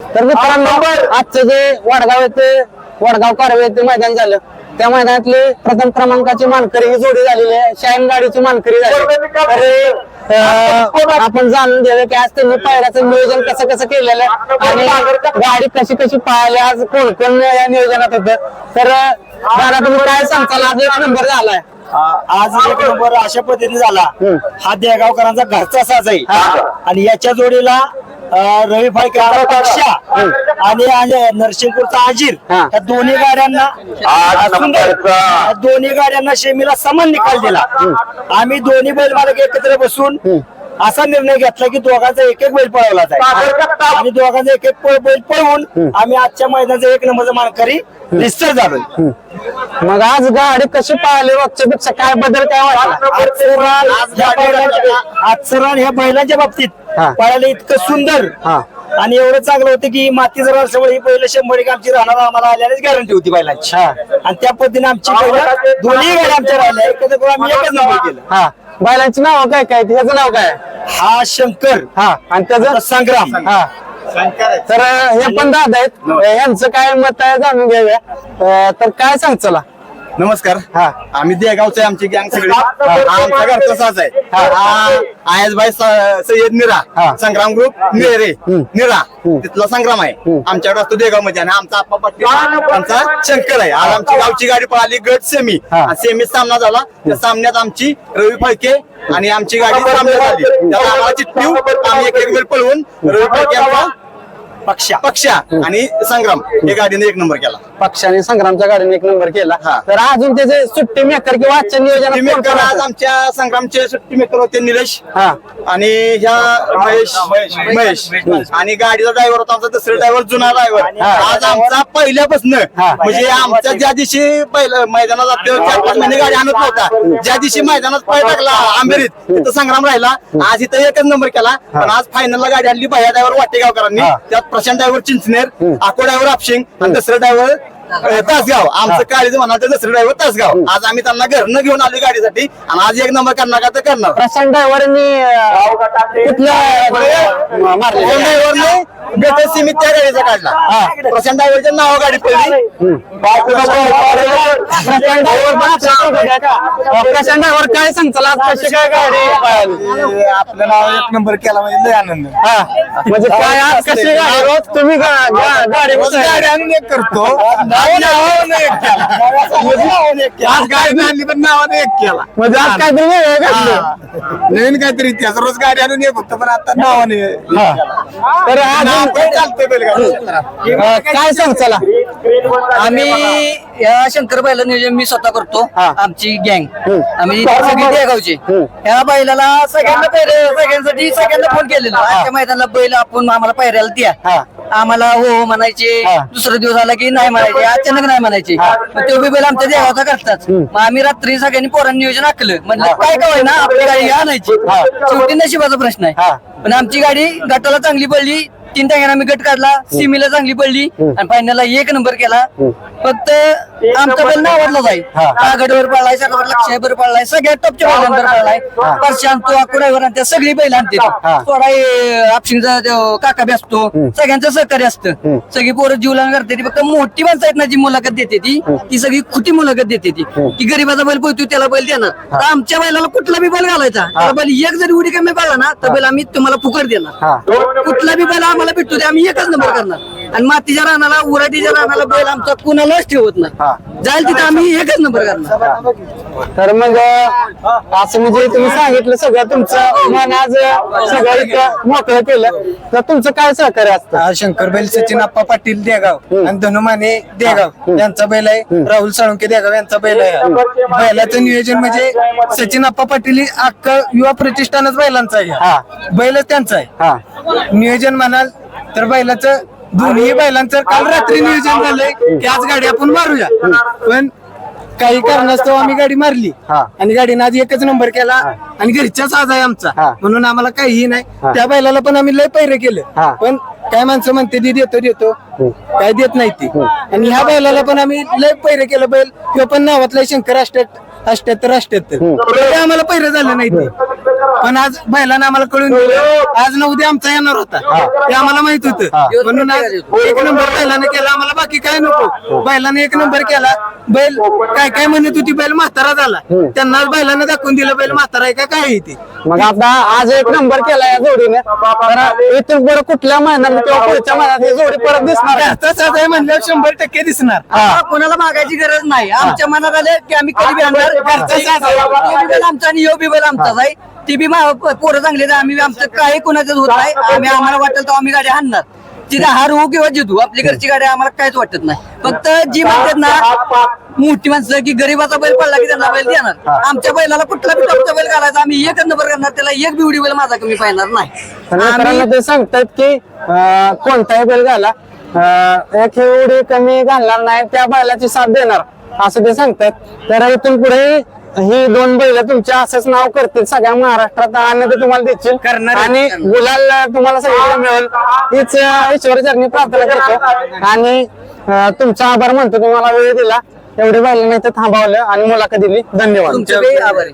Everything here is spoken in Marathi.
तर मित्रांनो आजचं जे वडगाव येथे वडगाव कारवे येथे मैदान झालं. त्या मैदानातले प्रथम क्रमांकाची मानकरी ही जोडी झालेली आहे. शाईन गाडीची मानकरी झाली. तर अं, आपण जाणून घेऊया की आज त्यांनी पायऱ्याचं नियोजन कसं कसं केलेलं आहे. आणि गाडी कशी कशी पाहिली? आज कोण कोण या नियोजनात होतं. तर अं, दादा तुम्ही काय सांगताल? आज एक नंबर झालाय. आ- आज एक नंबर अशा पद्धतीने झाला. हा देगावकरांचा घरचा साज आहे. आणि याच्या जोडीला अ, रवी फाळकेचा पक्षा आणि आणि नरसिंगपूरचा आजीर. हा. या दोन्ही गाड्यांना सुंदर. या दोन्ही गाड्यांना शेमीला समान निकाल दिला. आम्ही दोन्ही बैल मालक एकत्र बसून असा निर्णय घेतला की दोघांचा एक एक बैल पळवला जाईल. आणि दोघांचा एक एक बैल पळवून आम्ही आजच्या मैदानाचा एक नंबरचा मानकरी निश्चित झालो मग आज गाडी कशी पाहिली रोजच्या पेक्षा काय बदल काय वाटला? आजचं रान ह्या बैलांच्या- बैलांच्या बाबतीत. हा. पळायला इतकं सुंदर. हा. आणि एवढं चांगलं होतं की माती जर सवय ही पहिलं शंभर एक आमची राहणार आम्हाला आल्यानेच गॅरंटी होती बैलांची. हा. आणि त्या पद्धतीने आमची बैलं दोन्ही गाड्या आमच्या राहिल्या. एकत्र करून आम्ही एकच नंबर केलं. हा. बैलांची नाव काय काय? त्याचं नाव काय? हा शंकर. हा. आणि त्याचं? संग्राम. हा. तर हे पण दादा आहेत. यांचं काय मत आहे जाणून घेऊया. अं, तर काय सांग चला. नमस्कार. हा. आम्ही देगावचे आमची गँग सगळी. हा आमचा घरचा साज आहे. हा. हा आयसबाई स- सय्यद निरा हा. संग्राम ग्रुप नेरे हम्म. निरा. तिथला संग्राम आहे. आमच्याकडे असतो देगावमध्ये आणि आमचा आप्पा पाटील आमचा शंकर आहे. आज आमची गावची गाडी पळाली गट सेमी हा. सेमी सामना झाला. त्या सामन्यात आमची रवी फाळके आणि आमची गाडी सामन्यात झाली त्याला आम्हाला चिठ्ठी आम्ही एक एक वेळ पळवून रवी फाळके आमचा पक्षा. पक्षा आणि संग्राम. हे गाडीने एक नंबर केला. पक्षाने संग्रामच्या गाडीने एक नंबर केला. हा. तर अजून त्याचे सुट्टी मेकर किंवा आजच्या नियोजनात कोण मेकर कोण आज? आमच्या संग्रामचे सुट्टी मेकर होते निलेश. हा. आणि ह्या महेश. महेश. आणि गाडीचा ड्रायव्हर होता आमचा दुसरा ड्रायव्हर जुना ड्रायव्हर हा. आज आमचा पहिल्यापासून. हा. म्हणजे आमच्या ज्या दिवशी पहिलं मैदानात जातो चार पाच महिने गाडी आणत नव्हता. ज्या दिवशी मैदानात पाय टाकला आंबेरीत तिथं संग्राम राहिला. आज इथं एकच नंबर केला. पण आज फायनलला गाडी आणली भैया ड्रायव्हर वाटेगावकरांनी. हा. त्यात प्रशांत ड्रायव्हर चिंचनेर आको ड्रायव्हर आपशिंग आणि दुसरा ड्रायव्हर तासगाव. आमचं काळीचं म्हणाल तर दुसरं ड्रायव्हर तासगाव. आज आम्ही त्यांना घरनं घेऊन आलो गाडीसाठी. आणि आज एक नंबर करणार का तर करणार. प्रशांत ड्रायव्हरनी कुठल्या ड्रायव्हरने गट सीमित त्या गाडीचा काढला. प्रशांत ड्रायव्हरच्या नाव गाडी पडली. प्रशांत ड्रायव्हर प्रशांत ड्रायव्हर काय सांगचाल आज कशी काय गाडी? आपलं नाव एक नंबर केला म्हणजे लय आनंद. हा. म्हणजे काय आज कशी गाडी रोज तुम्ही गाडी गाडी आणून एक करतो. आज गाडी आणली पण नावाने एक केला. म्हणजे आज काहीतरी वेगळं घडलं नवीन काहीतरी इतिहास. रोज गाडी आणून एक होतं पण आता नावाने हा. तर आज चालतंय बैलगाडी. अं, काय सांग चला. आम्ही या शंकर बैला नियोजन मी स्वतः करतो हा. आमची गँग. हम्म. आम्ही सगळी देगावची हम्म. या बैलाला सगळ्यांना पैरे सगळ्यांसाठी सगळ्यांना फोन केलेला. आजच्या मैदानाला बैल आपण आम्हाला पैऱ्याला द्या. हा. आम्हाला हो हो म्हणायचे. हा. दुसरा दिवस आला की नाही म्हणायचे अचानक नाही म्हणायचे. मग ते उभी बैल आमच्या देगावचा करतात. मग आम्ही रात्री सगळ्यांनी पोरांनी नियोजन आखलं. म्हणलं काय काय ना आपली गाडी आणायची. हा. शेवटी नशिबाचा प्रश्न हा. आहे पण आमची गाडी गटाला चांगली पडली. तीन टाक्यानं आम्ही गट काढला. सिमीला चांगली पडली. आणि फायनलला एक नंबर केला. फक्त आमचा बैल नावाडला जाईल हा. गडवर पडलाय सगळ्यावर लक्षावर पडलाय सगळ्यात टॉपच्या बैलांवर पडलाय परशांत तो अकोड्यावर आणि त्या सगळी बैल आणते. हा. थोडा आपशिंगचा काका बी असतो सगळ्यांचं सहकार्य असतं. सगळी पोरं जीवलान करते ती फक्त मोठी माणसं आहेत ना जी मुलाखत देते ती ती सगळी खुटी मुलाखत देते ती. की गरीबाचा बैल पोहतो त्याला बैल देणार तर आमच्या बैलाला कुठला बी बैल घालायचा. त्याला बैल एक जरी उडी कमी पाहिला ना तर बैल आम्ही तुम्हाला फुकट देणार. हा. कुठला बी बैल आम्हाला भेटतो ते आम्ही एकच नंबर करणार. आणि मातीच्या रानाला उराटीच्या रानाला बैल आमचा कुणालाच ठेवत हा. नाही जाईल तिथे आम्ही एकच नंबर करणार. तर मग असं म्हणजे तुम्ही सांगितलं सगळं तुमचं मन आज सगळं इथं मोकळं केलं. तर तुमचं काय सहकार्य असतं? शंकर बैल सचिन आप्पा पाटील देगाव आणि धनुमाने देगाव यांचा बैल आहे. राहुल साळुंके देगाव यांचा बैल आहे. बैलाचं नियोजन म्हणजे सचिन आप्पा पाटील ही अख्खा युवा प्रतिष्ठानच बैलांचा आहे. बैलच त्यांचा आहे. हा. नियोजन म्हणाल तर बैलाचं दोन्ही बैलांचं काल रात्री नियोजन झालंय की आज गाडी आपण मारूया. पण काही कारणास्तव आम्ही गाडी मारली. हा. आणि गाडीने आज एकच नंबर केला आणि घरच्याच आज आहे हा. आमचा म्हणून आम्हाला काहीही नाही. त्या बैलाला पण आम्ही लय पैरे हा. केलं पण काय माणसं म्हणते ती देतो देतो. काय देत नाही ती. आणि ह्या बैलाला पण आम्ही लय पैरे केलं बैल. किंवा पण नावातलं शंकर अष्ट्यात अष्ट्याहत्तर अष्ट्याहत्तर ते आम्हाला पैरे झालं नाही ते पण आज बैलानं आम्हाला कळून दिलं आज न उद्या आमचा येणार होता. ते आम्हाला माहीत होतं. म्हणून आज एक नंबर बैलानं केला आम्हाला बाकी काय नको. बैलाने एक नंबर केला. बैल काय काय म्हणत होती बैल म्हातारा झाला. त्यांना बैलानं दाखवून दिलं बैल म्हातारा आहे का काय आहे ते? मग आता आज एक नंबर केला या जोडीने. इथून बरं कुठल्या महिन्यात किंवा पुढच्या महिन्यात ही जोडी परत दिसणार आज आहे म्हणल्यावर शंभर टक्के दिसणार. कोणाला मागायची गरज नाही. आमच्या मनात आले की आम्ही कधी आणणार आमचा आणि यो बी बैल आमचाच आहे. ती बी मा- पोरं चांगले आहेत. आम्ही आमचं काही कोणाचं होत नाही. आम्ही आम्हाला वाटेल तर आम्ही गाडी आणणार तिथे हार होऊ किंवा जितू आपली घरची गाडी आम्हाला काहीच वाटत नाही. फक्त जी म्हणतात ना मोठी माणसं की गरीबाचा बैल पडला की त्यांना बैल देणार. आमच्या बैलाला कुठला बी टॉपचा बैल घालायचा आम्ही एकच नंबर करणार त्याला एक बी उडी बैल माझा कमी पाहणार नाही. तर ते सांगतात की कोणताही बैल घाला. एक एवढी कमी घालणार नाही त्या बैलाची साथ देणार. असं ते सांगतात तर इथून पुढे ही दोन बैल तुमच्या असंच नाव करतील सगळ्या महाराष्ट्रात आनंद तुम्हाला देतील. आणि गुलाल तुम्हाला सगळीकडे मिळेल. हीच ईश्वर चरणी प्रार्थना करतो. आणि अं, तुमचा आभार म्हणतो तुम्हाला वेळ दिला. एवढे बैल नाही तर थांबवलं आणि मुलाखत दिली. धन्यवाद. तुमचे आभारी.